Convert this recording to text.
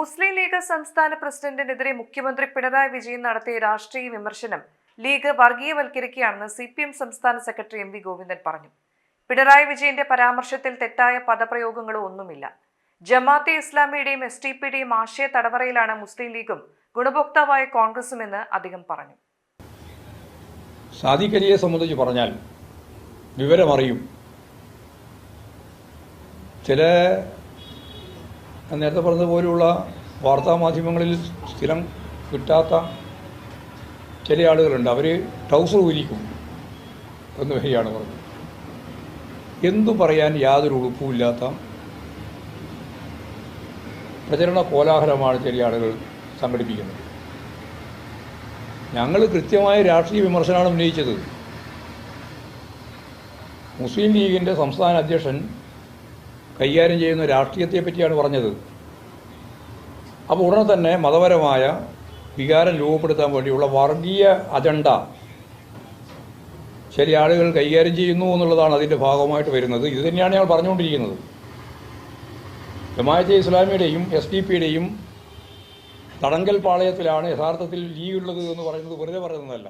മുസ്ലിം league സംസ്ഥാന പ്രസിഡന്റിനെതിരെ മുഖ്യമന്ത്രി പിണറായി വിജയൻ നടത്തിയ രാഷ്ട്രീയ വിമർശനം ലീഗ് വർഗീയവൽക്കരിക്കുകയാണെന്ന് സി പി എം സംസ്ഥാന സെക്രട്ടറി എം വി ഗോവിന്ദൻ പറഞ്ഞു. പിണറായി വിജയന്റെ പരാമർശത്തിൽ തെറ്റായ പദപ്രയോഗങ്ങളോ ഒന്നുമില്ല. ജമാഅത്തെ ഇസ്ലാമിയുടെയും എസ് ടി പിയുടെയും ആശയ തടവറയിലാണ് മുസ്ലിം ലീഗും ഗുണഭോക്താവായ കോൺഗ്രസും എന്ന് അദ്ദേഹം പറഞ്ഞു. സാദിഖ് അലിയെ സംബന്ധിച്ച് പറഞ്ഞാൽ വിവരമറിയും. ചില ഞാൻ നേരത്തെ പറഞ്ഞതുപോലെയുള്ള വാർത്താമാധ്യമങ്ങളിൽ സ്ഥിരം കിട്ടാത്ത ചില ആളുകളുണ്ട്. അവർ ട്രൗസർ ഊരിക്കും എന്ന് വരികയാണ് പറഞ്ഞത്. എന്തു പറയാൻ യാതൊരു ഉളുപ്പുമില്ലാത്ത പ്രചരണ കോലാഹലമാണ് ചില ആളുകൾ സംഘടിപ്പിക്കുന്നത്. ഞങ്ങൾ കൃത്യമായ രാഷ്ട്രീയ വിമർശനമാണ് ഉന്നയിച്ചത്. മുസ്ലിം ലീഗിന്റെ സംസ്ഥാന അധ്യക്ഷൻ കൈകാര്യം ചെയ്യുന്ന രാഷ്ട്രീയത്തെ പറ്റിയാണ് പറഞ്ഞത്. അപ്പോൾ ഉടനെ തന്നെ മതപരമായ വികാരം രൂപപ്പെടുത്താൻ വേണ്ടിയുള്ള വർഗീയ അജണ്ട ചില ആളുകൾ കൈകാര്യം ചെയ്യുന്നു എന്നുള്ളതാണ് അതിന്റെ ഭാഗമായിട്ട് വരുന്നത്. ഇത് തന്നെയാണ് ഞങ്ങൾ പറഞ്ഞുകൊണ്ടിരിക്കുന്നത്. ജമാഅത്തെ ഇസ്ലാമിയുടെയും എസ് ഡി പിയുടെയും തടങ്കൽ പാളയത്തിലാണ് യഥാർത്ഥത്തിൽ ലീ ഉള്ളത് എന്ന് പറയുന്നത് വെറുതെ പറയുന്നതല്ല.